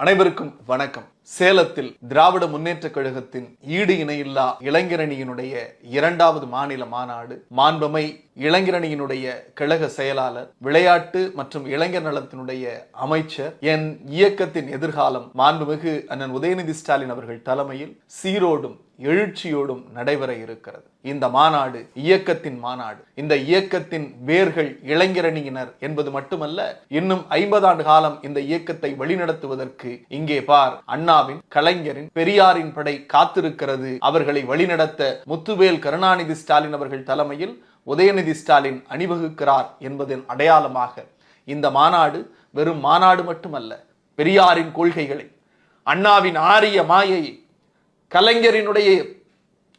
அனைவருக்கும் வணக்கம். சேலத்தில் திராவிட முன்னேற்ற கழகத்தின் ஈடு இணையில்லா இளைஞரணியினுடைய இரண்டாவது மாநில மாநாடு மாண்பமை இளைஞரணியினுடைய கழக செயலாளர் விளையாட்டு மற்றும் இளைஞர் நலத்தினுடைய அமைச்சர் என் இயக்கத்தின் எதிர்காலம் மாண்புமிகு அண்ணன் உதயநிதி ஸ்டாலின் அவர்கள் தலைமையில் சீரோடும் எழுச்சியோடும் நடைபெற இருக்கிறது. இந்த மாநாடு இயக்கத்தின் மாநாடு. இந்த இயக்கத்தின் வேர்கள் இளைஞரணியினர் என்பது மட்டுமல்ல இன்னும் ஐம்பதாண்டு காலம் இந்த இயக்கத்தை வழிநடத்துவதற்கு இங்கே பார் அண்ணாவின் கலைஞரின் பெரியாரின் படை காத்திருக்கிறது. அவர்களை வழிநடத்த முத்துவேல் கருணாநிதி ஸ்டாலின் அவர்கள் தலைமையில் உதயநிதி ஸ்டாலின் அணிவகுக்கிறார் என்பதன் அடையாளமாக இந்த மாநாடு வெறும் மாநாடு மட்டுமல்ல பெரியாரின் கொள்கைகளை அண்ணாவின் ஆரிய மாயையை கலைஞரினுடைய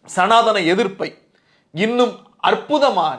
சனாதன எதிர்ப்பை இன்னும் அற்புதமான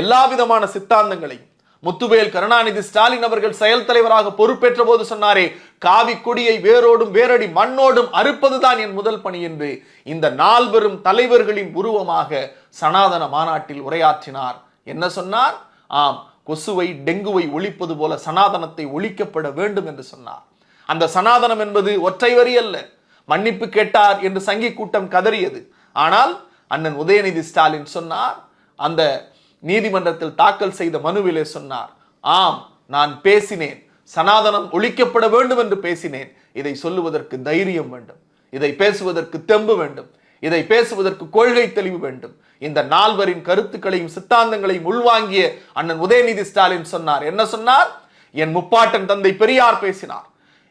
எல்லா விதமான சித்தாந்தங்களையும் முத்துவேல் கருணாநிதி ஸ்டாலின் அவர்கள் செயல் தலைவராக பொறுப்பேற்ற போது சொன்னாரே காவி கொடியை வேரோடும் வேரடி மண்ணோடும் அறுப்பதுதான் என் முதல் பணி என்று இந்த நால்வரும் தலைவர்களின் உருவமாக சனாதன மாநாட்டில் உரையாற்றினார். என்ன சொன்னார்? ஆம் கொசுவை டெங்குவை ஒழிப்பது போல சனாதனத்தை ஒழிக்கப்பட வேண்டும் என்று சொன்னார். அந்த சனாதனம் என்பது ஒற்றை வரி அல்ல மன்னிப்பு கேட்டார் என்று சங்கி கூட்டம் கதறியது. ஆனால் அண்ணன் உதயநிதி ஸ்டாலின் சொன்னார் அந்த நீதிமன்றத்தில் தாக்கல் செய்த மனுவிலே சொன்னார் ஆம் நான் பேசினேன். சனாதனம் ஒழிக்கப்பட வேண்டும் என்று பேசினேன். இதை சொல்லுவதற்கு தைரியம் வேண்டும். இதை பேசுவதற்கு தெம்பு வேண்டும். இதை பேசுவதற்கு கொள்கை தெளிவு வேண்டும். இந்த நால்வரின் கருத்துக்களையும் சித்தாந்தங்களையும் உள்வாங்கிய அண்ணன் உதயநிதி ஸ்டாலின் சொன்னார். என்ன சொன்னார்? என் முப்பாட்டன் தந்தை பெரியார் பேசினார்.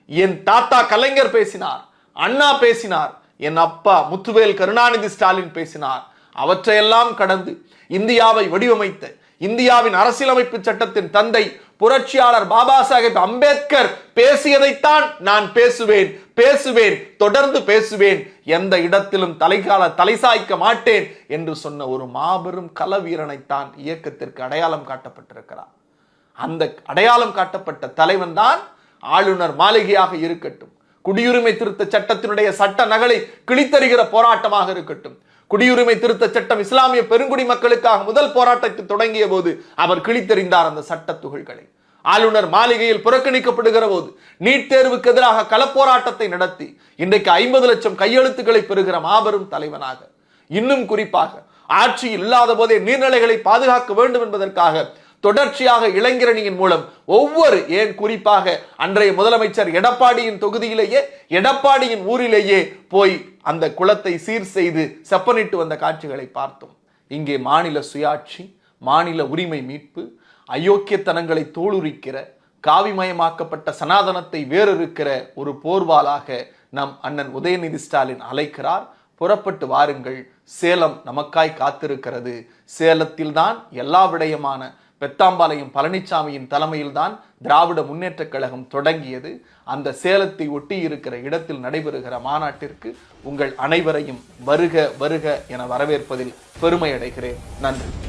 என் தாத்தா கலைஞர் பேசினார். அண்ணா பேசினார் என் அப்பா முத்துவேல் கருணாநிதி ஸ்டாலின் பேசினார். அவற்றையெல்லாம் கடந்து இந்தியாவை வடிவமைத்த இந்தியாவின் அரசியலமைப்பு சட்டத்தின் தந்தை புரட்சியாளர் பாபா சாஹேப் அம்பேத்கர் பேசியதைத்தான் நான் பேசுவேன் பேசுவேன் தொடர்ந்து பேசுவேன். எந்த இடத்திலும் தலைகால தலைசாய்க்க மாட்டேன் என்று சொன்ன ஒரு மாபெரும் கலவீரனைத்தான் இயக்கத்திற்கு அடையாளம் காட்டப்பட்டிருக்கிறார். அந்த அடையாளம் காட்டப்பட்ட தலைவன் தான் ஆளுநர் மாளிகையாக இருக்கட்டும் குடியுரிமை திருத்த சட்டத்தினுடைய சட்ட நகலை கிழித்தறிகிற போராட்டமாக இருக்கட்டும். குடியுரிமை திருத்த சட்டம் இஸ்லாமிய பெருங்குடி மக்களுக்காக முதல் போராட்டத்தை தொடங்கிய போது அவர் கிழித்தறிந்தார் அந்த சட்ட துகள்களை. ஆளுநர் மாளிகையில் புறக்கணிக்கப்படுகிற போது நீட் தேர்வுக்கு எதிராக களப்போராட்டத்தை நடத்தி இன்றைக்கு ஐம்பது லட்சம் கையெழுத்துக்களை பெறுகிற மாபெரும் தலைவனாக. இன்னும் குறிப்பாக ஆட்சி இல்லாத போதே நீர்நிலைகளை பாதுகாக்க வேண்டும் என்பதற்காக தொடர்ச்சியாக இளைஞரணியின் மூலம் ஒவ்வொரு ஏன் குறிப்பாக அன்றைய முதலமைச்சர் எடப்பாடியின் தொகுதியிலேயே எடப்பாடியின் ஊரிலேயே போய் அந்த குளத்தை சீர் செய்து செப்பனிட்டு வந்த காட்சிகளை பார்த்தோம். இங்கே மாநில சுயாட்சி மாநில உரிமை மீட்பு அயோக்கியத்தனங்களை தோளுரிக்கிற காவிமயமாக்கப்பட்ட சனாதனத்தை வேறறுக்கிற ஒரு போர்வாலாக நம் அண்ணன் உதயநிதி ஸ்டாலின் அழைக்கிறார். புறப்பட்டு வாருங்கள். சேலம் நமக்காய் காத்திருக்கிறது. சேலத்தில்தான் எல்லா விடயமான பெத்தாம்பாளையம் பழனிசாமியின் தலைமையில்தான் திராவிட முன்னேற்றக் கழகம் தொடங்கியது. அந்த சேலத்தை ஒட்டி இருக்கிற இடத்தில் நடைபெறுகிற மாநாட்டிற்கு உங்கள் அனைவரையும் வருக வருக என வரவேற்பதில் பெருமை அடைகிறேன் நன்றி.